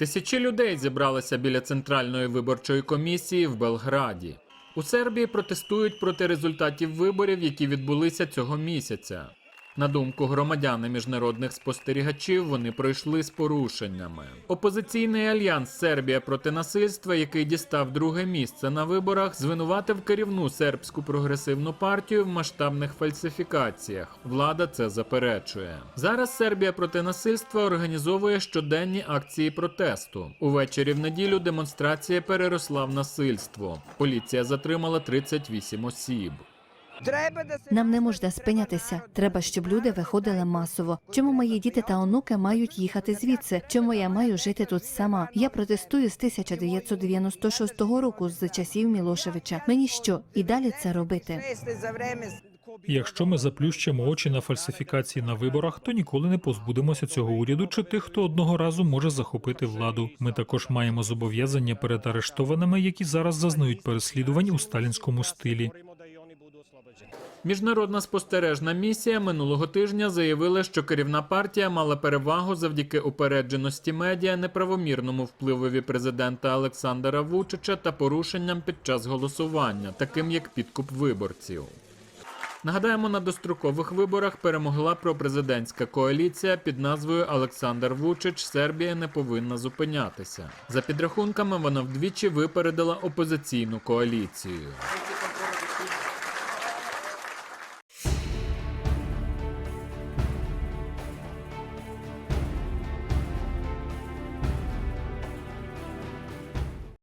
Тисячі людей зібралися біля центральної виборчої комісії в Белграді. У Сербії протестують проти результатів виборів, які відбулися цього місяця. На думку громадян і міжнародних спостерігачів, вони пройшли з порушеннями. Опозиційний альянс Сербія проти насильства, який дістав друге місце на виборах, звинуватив керівну сербську прогресивну партію в масштабних фальсифікаціях. Влада це заперечує. Зараз Сербія проти насильства організовує щоденні акції протесту. Увечері в неділю демонстрація переросла в насильство. Поліція затримала 38 осіб. Треба Нам не можна спинятися. Треба, щоб люди виходили масово. Чому мої діти та онуки мають їхати звідси? Чому я маю жити тут сама? Я протестую з 1996 року з часів Мілошевича. Мені що і далі це робити? Якщо ми заплющимо очі на фальсифікації на виборах, то ніколи не позбудемося цього уряду чи тих, хто одного разу може захопити владу. Ми також маємо зобов'язання перед арештованими, які зараз зазнають переслідувань у сталінському стилі. Міжнародна спостережна місія минулого тижня заявила, що керівна партія мала перевагу завдяки упередженості медіа, неправомірному впливові президента Олександра Вучича та порушенням під час голосування, таким як підкуп виборців. Нагадаємо, на дострокових виборах перемогла пропрезидентська коаліція під назвою Олександр Вучич Сербія не повинна зупинятися. За підрахунками, вона вдвічі випередила опозиційну коаліцію.